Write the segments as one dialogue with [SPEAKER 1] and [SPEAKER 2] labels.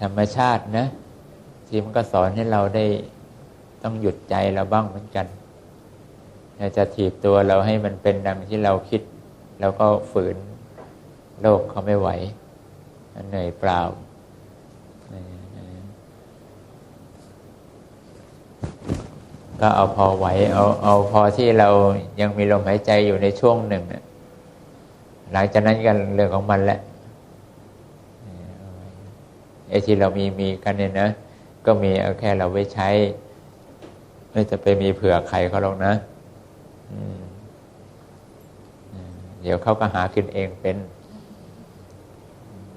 [SPEAKER 1] ธรรมชาตินะที่มันก็สอนให้เราได้ต้องหยุดใจเราบ้างเหมือนกันจะถีบตัวเราให้มันเป็นดังที่เราคิด แล้วก็ฝืนโลกเขาไม่ไหวเหนื่อยเปล่าก็เอาพอไหวเอาเอาพอที่เรายังมีลมหายใจอยู่ในช่วงหนึ่งหลังจากนั้นกันเรื่องของมันแหละ ไอ้ที่เรามีมีกันเนี่ยนะ ก็มีเอาแค่เราไว้ใช้ ไม่จะไปมีเผื่อใครเขาหรอกนะเดี๋ยวเขาก็หาขึ้นเองเป็น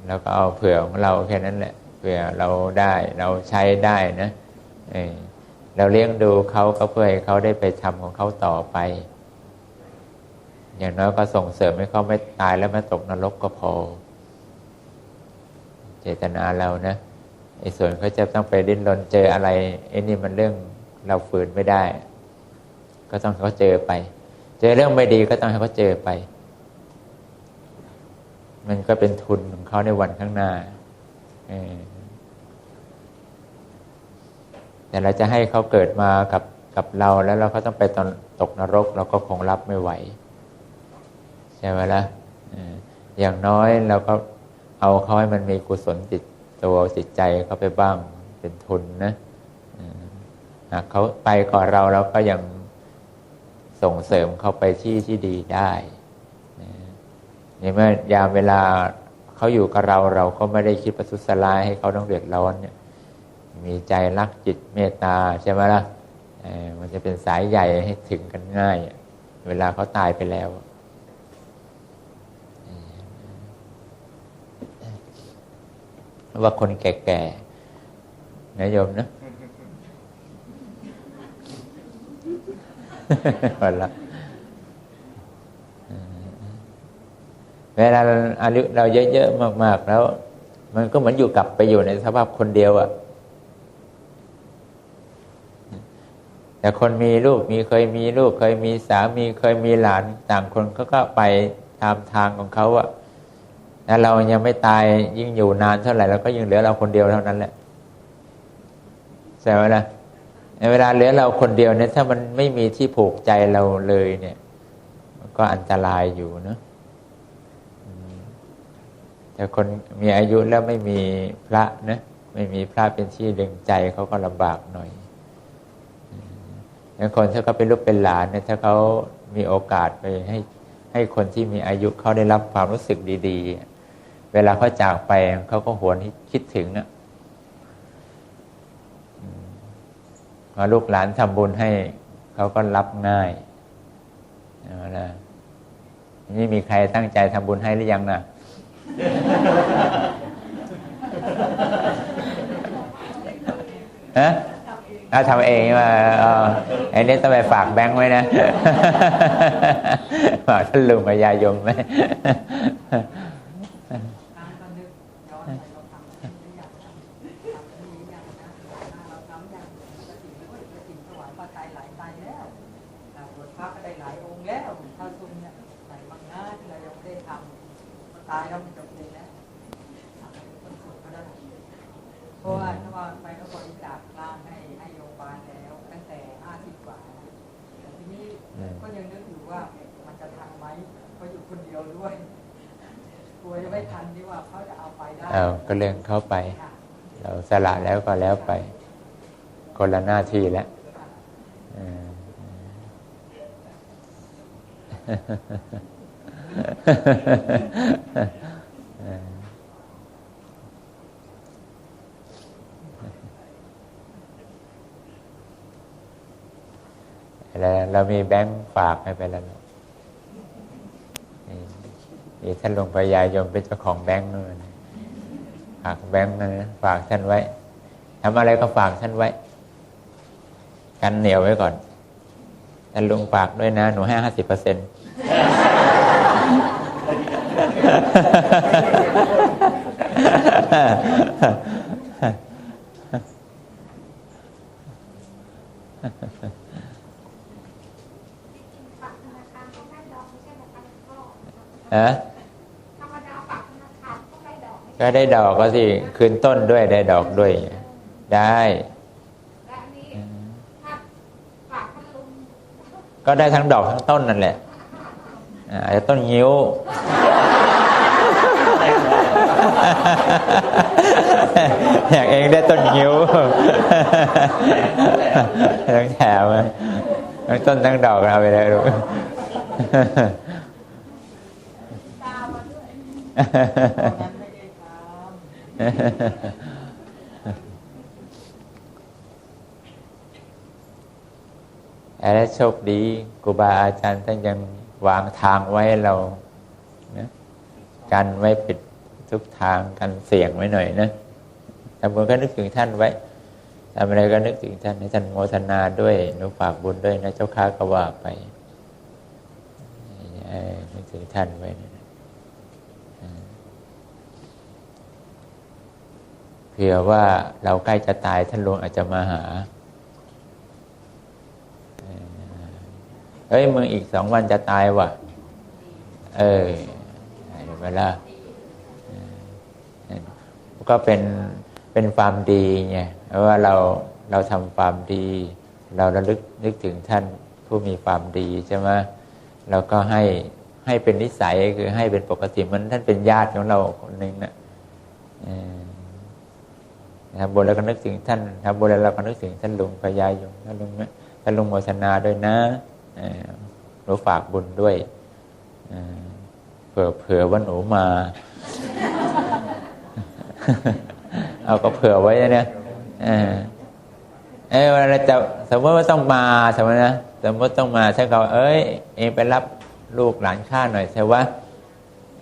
[SPEAKER 1] แล้วก็เอาเผื่อของเราแค่นั้นแหละเผื่อเราได้เราใช้ได้นะเราเลี้ยงดูเขาก็เพื่อให้เขาได้ไปทำของเขาต่อไป อย่างน้อยก็ส่งเสริมให้เขาไม่ตายแล้วไม่ตกนรกก็พอ เจตนาเรานะไอ้ส่วนเขาจะต้องไปดิ้นรนเจออะไรไอ้นี่มันเรื่องเราฝืนไม่ได้ ก็ต้องเขาเจอไป เจอเรื่องไม่ดีก็ต้องให้เขาเจอไป มันก็เป็นทุนของเขาในวันข้างหน้าแต่เราจะให้เขาเกิดมากับกับเราแล้วเราก็ต้องไปตอนตกนรก เราก็คงรับไม่ไหว ใช่ไหมละ่ะอย่างน้อยเราก็ เอาเขาให้มันมีกุศลจิตตัวจิตใจเขาไปบ้างเป็นทุนนะหากเขาไปก่อนเราเราก็ยังส่งเสริมเขาไปที่ที่ดีได้นี่เมื่อยามเวลาเขาอยู่กับเราเราก็ไม่ได้คิดประทุษร้ายให้เขาต้องเดือดร้อนเนี่ย มีใจรักจิตเมตตาใช่ไหมล่ะมันจะเป็นสายใหญ่ให้ถึงกันง่าย เวลาเขาตายไปแล้ว ว่าคนแก่ๆนะโยมนะวันละเวลาอายุเราเยอะๆมาก ๆ แล้ว มันก็เหมือนอยู่กับไปอยู่ในสภาพคนเดียวอะ่ะแต่คนมีลูกมีเคยมีลูก เคยมีสามีเคยมีหลานต่างคนเขาก็ไปตามทางของเขาอะ ถ้าเรายังไม่ตายยิ่งอยู่นานเท่าไหร่เราก็ยิ่งเหลือเราคนเดียวเท่านั้นแหละใช่ไหมนะในเวลาเหลือเราคนเดียวเนี่ยถ้ามันไม่มีที่ผูกใจเราเลยเนี่ยก็อันตรายอยู่เนาะแต่คนมีอายุแล้วไม่มีพระนะไม่มีพระเป็นที่ดึงใจเขาก็ลำบากหน่อยอย่างคนถ้าเขาเป็นลูกเป็นหลานเนี่ยถ้าเขามีโอกาสไปให้ให้คนที่มีอายุเขาได้รับความรู้สึกดี ๆ เวลาเขาจากไปเขาก็หวนคิดถึงนะพอลูกหลานทำบุญให้เขาก็รับง่ายนะนี่มีใครตั้งใจทำบุญให้หรือยังนะฮะเอาทำเองว่าไอ้นี่ต้องไปฝากแบงค์ไว้นะฝากท่านลุงกับยายมไหม เอาก็เรื่องเข้าไป เราสละแล้วก็แล้วไป คนละหน้าที่แล้วแล้วเรามีแบงค์ฝากให้ไปแล้ว นี่ท่านลงไปยายมเป็นเจ้าของแบงค์นู่นฝากแบงค์นะฝากท่านไว้ทำอะไรก็ฝากท่านไว้ กันเหนียวไว้ก่อนท่านลุงฝากด้วยนะ หนูให้ห้าสิบเปอร์เซ็นต์ฮะ ก็ได้ดอกก็สิ คืนต้นด้วยได้ดอกด้วย ได้
[SPEAKER 2] และอันนี้ถ้าฝากพัดลม
[SPEAKER 1] ก็ได้ทั้งดอกทั้งต้นนั่นแหละอ่าอาจจะต้นงิ้ว อยากเองได้ต้นงิ้วทั้งแถวอะทั้งต้นทั้งดอกเอาไปเลยลูก
[SPEAKER 2] ตามมาด้วย
[SPEAKER 3] นั้นไม่ได้ท
[SPEAKER 1] แล้วโชคดีครูบาอาจารย์ท่านยังวางทางไว้เรานะกันไว้ปิดทุกทางกันเสี่ยงไว้หน่อยนะทำบุญก็นึกถึงท่านไว้ทำอะไรก็นึกถึงท่านให้ท่านโมทนาด้วยหนูฝากบุญด้วยนะเจ้าค้าก็ว่าไปเออนึกถึงท่านไว้นะเออเผื่อว่าเราใกล้จะตายท่านหลวงอาจจะมาหาเฮ้ยมึงอีกสองวันจะตายว่ะ เออเห็นไหมล่ะก็เป็นเป็นความดีไงเพราะว่าเราเราทำความดี เราระลึกนึกถึงท่านผู้มีความดีใช่ไหมเราก็ให้ให้เป็นนิสัยคือให้เป็นปกติมันท่านเป็นญาติของเราคนหนึ่งนะเออทำบุญแล้วก็นึกถึงท่านทำบุญแล้วเราก็นึกถึงท่านลุงพญายงท่านลุงท่านลุงโมทนาด้วยนะหนูฝากบุญด้วยเผื่อเผื่อว่าหนูมา เอาก็เผื่อไว้นะเนี่ยเออเอ้เวลาเราจะสมมติว่าต้องมาสมมตินะสมมติต้องมาท่านก็เอ้ย เองไปรับลูกหลานข้าหน่อยใช่วะ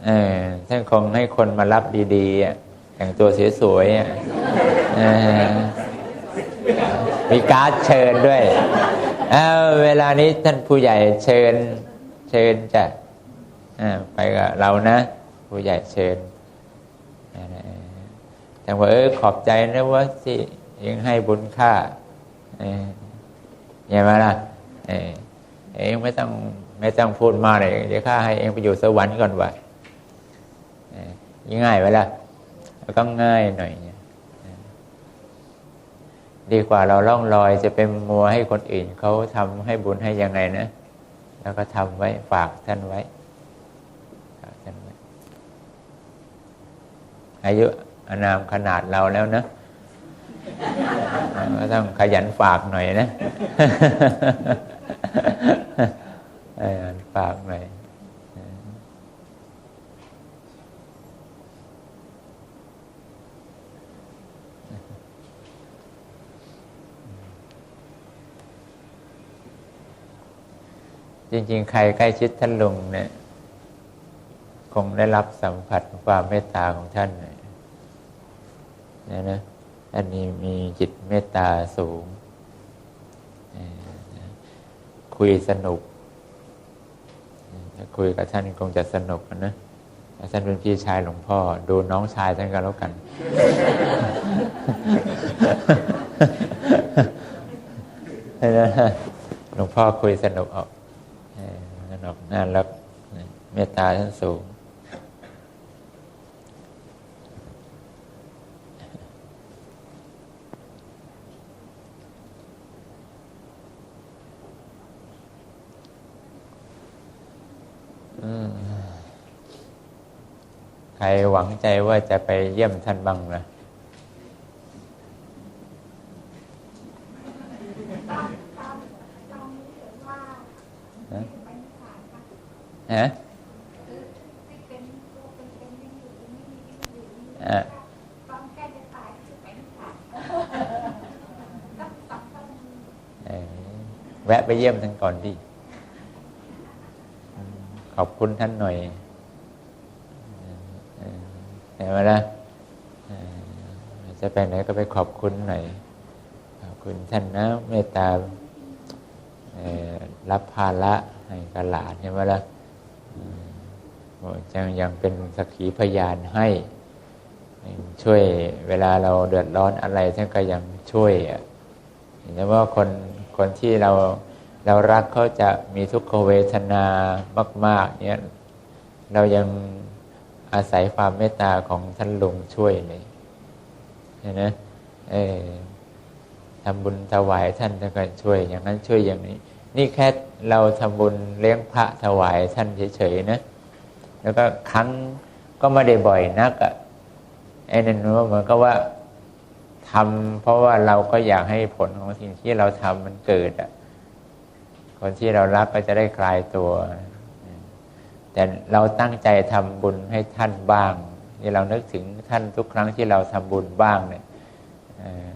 [SPEAKER 1] เออท่านคงให้คนมารับดีๆอะแต่งตัวสวยๆอะ มีการ์ดเชิญด้วยเเวลานี้ท่านผู้ใหญ่เชิญ เชิญจะไปกับเรานะ ผู้ใหญ่เชิญแต่ว่าเออขอบใจนะว่าที่ยังให้บุญค่าเอย่างไรล่ะเอเองไม่ต้องไม่ต้องพูดมากเลยเดี๋ยวข้าให้เองไปอยู่สวรรค์ก่อนวะง่ายไปละก็ง่ายหน่อย ดีกว่าเราล่องลอยจะเป็นมัวให้คนอื่นเขาทำให้บุญให้ยังไงนะ แล้วก็ทำไว้ฝากท่านไว้ฝากท่านไว้ อายุอนามขนาดเราแล้วนะก็ต้องขยันฝากหน่อยนะขยันฝากหน่อย จริงๆ ใครใกล้ชิดท่านลุงเนี่ยคงได้รับสัมผัสความเมตตาของท่านนะนะนะท่านนี้มีจิตเมตตาสูง คุยสนุก คุยกับท่านคงจะสนุกนะท่านเป็นพี่ชายหลวงพ่อ ดูน้องชายท่านกันแล้วกัน หลวงพ่อคุยสนุกออก น่ารักเมตตาท่านสูง ใครหวังใจว่าจะไปเยี่ยมท่านบ้างนะ
[SPEAKER 2] ออแวะ
[SPEAKER 1] ไปเยี่ยมท่านก่อนดิ ขอบคุณท่านหน่อยเห็นไหมล่ะจะไปไหนก็ไปขอบคุณหน่อย ขอบคุณท่านนะ เมตตาเอ่อรับภาระให้กับหลานใช่ไหมล่ะ จังยังเป็นสักขีพยานให้ ช่วยเวลาเราเดือดร้อนอะไรท่านก็ยังช่วยอะเห็นไหมว่าคนคนที่เราเรารักเขาจะมีทุกขเวทนามาก ๆ เนี่ยเรายังอาศัยความเมตตาของท่านลุงช่วยเลยเห็นไหมเออทำบุญถวายท่านท่านก็ช่วย อย่างนั้นช่วยอย่างนี้ นี่แค่เราทำบุญเลี้ยงพระถวายท่านเฉยๆนะ แล้วก็ครั้งก็ไม่ได้บ่อยนักอะไอ้นั่นว่าเหมือนก็ว่าทำเพราะว่าเราก็อยากให้ผลของสิ่งที่เราทำมันเกิดอะคนที่เรารักก็จะได้คลายตัว แต่เราตั้งใจทำบุญให้ท่านบ้างที่เรานึกถึงท่านทุกครั้งที่เราทำบุญบ้างเนี่ย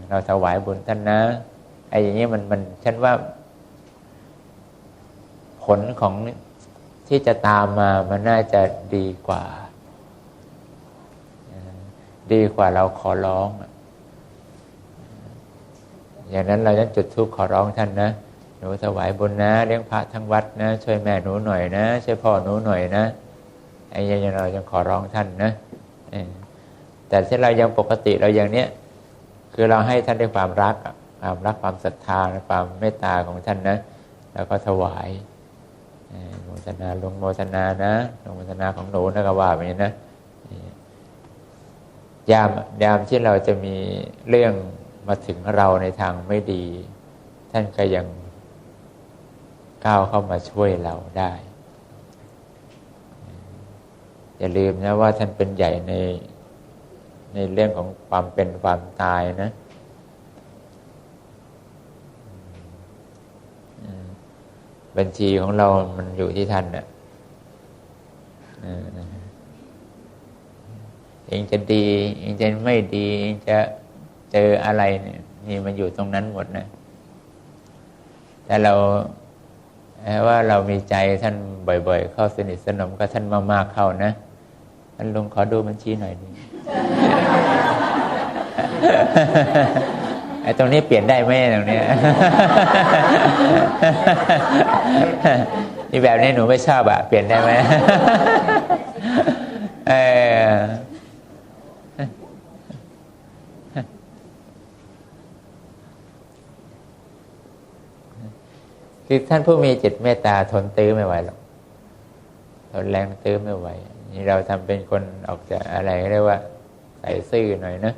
[SPEAKER 1] เราถวายบุญท่านนะไอ้อย่างนี้มันมันฉันว่า ผลของที่จะตามมามันน่าจะดีกว่า ดีกว่าเราขอร้อง อย่างนั้นเราจะจุดธูปขอร้องท่านนะหนูถวายบุญนะเลี้ยงพระทั้งวัดนะ ช่วยแม่หนูหน่อยนะช่วยพ่อหนูหน่อยนะไอ้ยังเรายังขอร้องท่านนะแต่ที่เรายังปกติเราอย่างเนี้ยคือเราให้ท่านด้วยความรักความรักความศรัทธาความเมตตาของท่านนะ แล้วก็ถวาย โมทนาลงโมทนานะลงโมทนาของหนูนะก็ว่าแบบนี้นะยามยามที่เราจะมีเรื่องมาถึงเราในทางไม่ดี ท่านก็ยังก้าวเข้ามาช่วยเราได้ อย่าลืมนะว่าท่านเป็นใหญ่ในในเรื่องของความเป็นความตายนะอืม บัญชีของเรามันอยู่ที่ท่านน่ะเองจะดีเองจะไม่ดีเองจะเจออะไรเนี่ยนี่มันอยู่ตรงนั้นหมดนะแต่เราแว่าเรามีใจท่านบ่อย ๆ เข้าสนิทสนมกับท่านมากๆเข้านะท่านลุงขอดูบัญชีหน่อยดิ ไอ้ตรงนี้เปลี่ยนได้ไหมตรงเนี้ยนี่แบบนี้หนูไม่ชอบอะเปลี่ยนได้ไหมเออคือท่านผู้มีจิตเมตตาทนตื้อไม่ไหวหรอกทนแรงตื้อไม่ไหวนี่เราทำเป็นคนออกจากอะไรเรียกว่าใส่ซื่อหน่อยนะ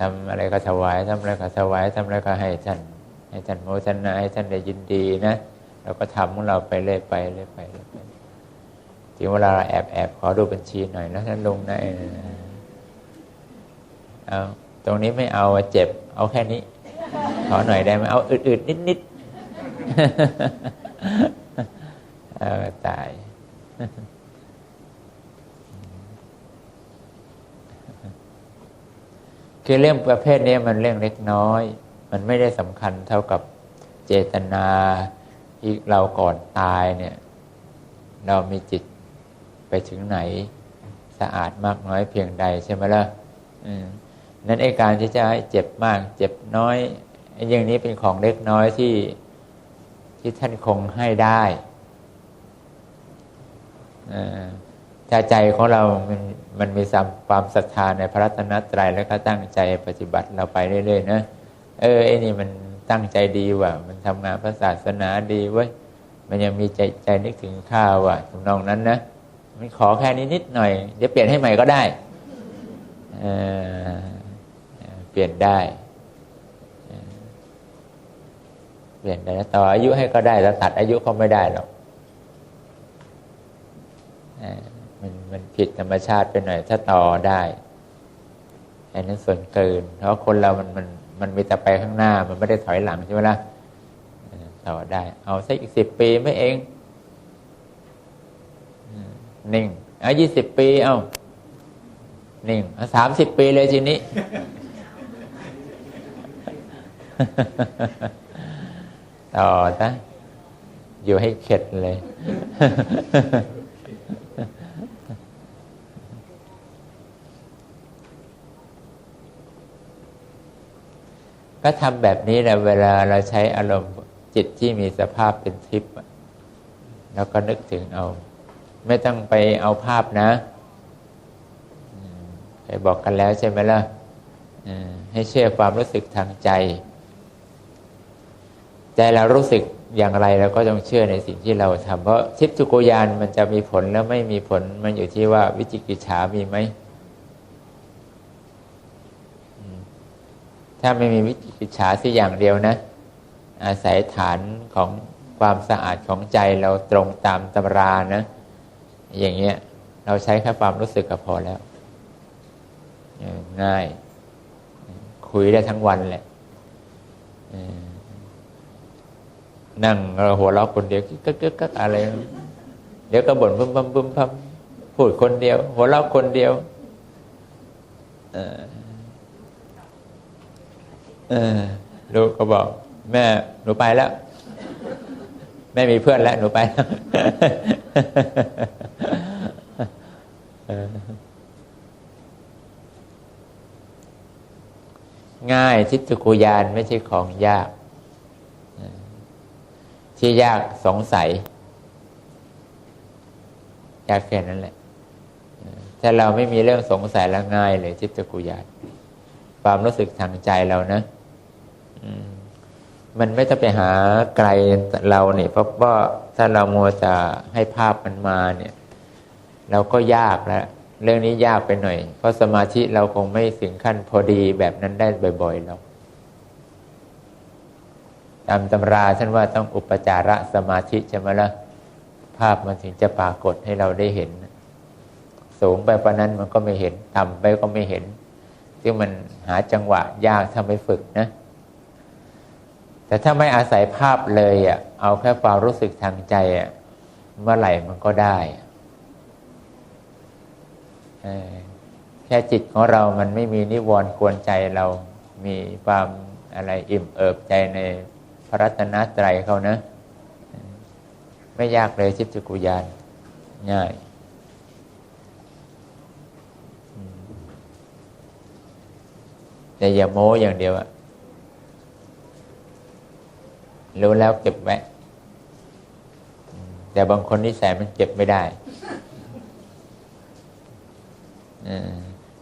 [SPEAKER 1] ทำอะไรก็ถวายทำอะไรก็ถวายทำอะไรก็ให้ท่านให้ท่านโมทนาให้ท่านได้ยินดีนะเราก็ทำของเราไปเรื่อยไปเรื่อยไปเรื่อยไปถึงเวลาเราแอบแอบขอดูบัญชีหน่อยนะท่านลงนะเอาตรงนี้ไม่เอาเจ็บ เอาแค่นี้ ขอหน่อยได้ไหมเอาอืดๆนิดๆเออตาย คือเรื่องประเภทนี้มันเรื่องเล็กน้อย มันไม่ได้สำคัญเท่ากับเจตนาที่เราก่อนตายเนี่ย เรามีจิตไปถึงไหนสะอาดมากน้อยเพียงใดใช่ไหมล่ะนั้นไอ้การที่จะให้เจ็บมาก เจ็บน้อยไอ้อย่างนี้เป็นของเล็กน้อยที่ที่ท่านคงให้ได้อ่า ถ้าใจของเรามันมันมีความศรัทธาในพระรัตนตรัยแล้วก็ตั้งใจปฏิบัติเราไปเรื่อยๆนะเออไอ้นี่มันตั้งใจดีว่ะ มันทำงานพระศาสนาดีเว้ยมันยังมีใจใจนึกถึงข้าวว่ะทำนองนั้นนะมันขอแค่นี้นิดหน่อย เดี๋ยวเปลี่ยนให้ใหม่ก็ได้เออเปลี่ยนได้ เปลี่ยนได้ต่ออายุให้ก็ได้แต่ตัดอายุเขาไม่ได้หรอกออ มันมันผิดธรรมชาติไปหน่อย ถ้าต่อได้อันนั้นส่วนเกิน เพราะคนเรามันมันมันมีแต่ไปข้างหน้า มันไม่ได้ถอยหลังใช่ไหมล่ะต่อได้ เอาสักอีกสิบปีไม่เองนิ่งเอายี่สิบปี เอานิ่งเอาสามสิบปีเลยทีนี้ ต่อซะอยู่ให้เข็ดเลย ก็ทำแบบนี้แหละเวลาเราใช้อารมณ์จิตที่มีสภาพเป็นทิพย์แล้วก็นึกถึงเอา ไม่ต้องไปเอาภาพนะเคยบอกกันแล้วใช่ไหมล่ะให้เชื่อความรู้สึกทางใจ ใจเรารู้สึกอย่างไรเราก็ต้องเชื่อในสิ่งที่เราทำเพราะทิพย์จุกยานมันจะมีผลแล้วไม่มีผลมันอยู่ที่ว่าวิจิกิจฉามีไหมอืม ถ้าไม่มีวิจิกิจฉาสิอย่างเดียวนะ อาศัยฐานของความสะอาดของใจเราตรงตามตำรานะ อย่างเงี้ย เราใช้แค่ความรู้สึกก็พอแล้วง่าย คุยได้ทั้งวันแหละนั่งหัวเราะคนเดียวก็ก็ก็อะไร เดี๋ยวก็บ่นบึ้มบึ้มบึ้มพัมพูดคนเดียว หัวเราะคนเดียว เออ เออลูกก็บอก แม่หนูไปแล้ว แม่มีเพื่อนแล้ว หนูไปแล้วง่ายทิฏฐิกุยานไม่ใช่ของยาก ที่ยากสงสัย ยากแค่นั้นแหละ ถ้าเราไม่มีเรื่องสงสัยแล้วง่ายเลยทิฏฐิกุยาน ความรู้สึกทางใจเรานะมมันไม่ต้องไปหาไกลเราเนี่ย เพราะว่าถ้าเรามัวจะให้ภาพมันมาเนี่ย เราก็ยากแล้วเรื่องนี้ยากไปหน่อย เพราะสมาธิเราคงไม่ถึงขั้นพอดีแบบนั้นได้บ่อยๆหรอกตามตำราท่านว่าต้องอุปจาระสมาธิใช่ไหมละ่ะภาพมันถึงจะปรากฏให้เราได้เห็น สูงไปกว่านั้นมันก็ไม่เห็น ต่ำไปก็ไม่เห็น ซึ่งมันหาจังหวะยากถ้าไม่ฝึกนะ แต่ถ้าไม่อาศัยภาพเลยอะเอาแค่ความรู้สึกทางใจอะเมื่อไหร่มันก็ได้แค่จิตของเรามันไม่มีนิวรณ์กวนใจเรา มีความอะไรอิ่มเอิบใจในพระรัตนตรัยเขานะ ไม่ยากเลยชิปจกุยานง่ายอืม แต่อย่าโม้อย่างเดียวอะรู้แล้วเก็บไว้แต่บางคนนิสัยมันเก็บไม่ได้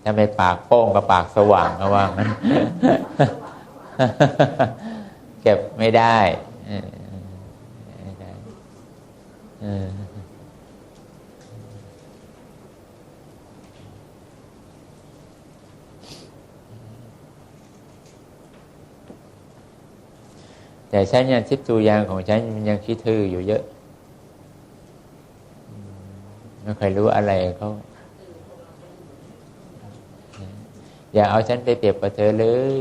[SPEAKER 1] ถ้าไม่ปากโป้งกับปากสว่างก็ว่างั้นเก็บไม่ได้ เออ ไม่ได้เออแต่ฉันยังทิพตูยางของฉันมันยังคิดทื่ออยู่เยอะไม่เคยรู้อะไรเขาอย่าเอาฉันไปเปรียบกับเธอเลย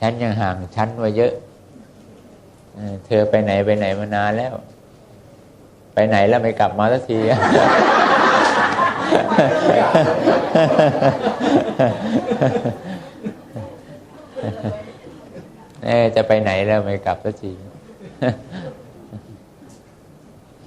[SPEAKER 1] ฉันยังห่างฉันไว้เยอะเธอไปไหนไปไหนมานานแล้ว ไปไหนแล้วไม่กลับมาสักที จะไปไหนแล้วไม่กลับสักที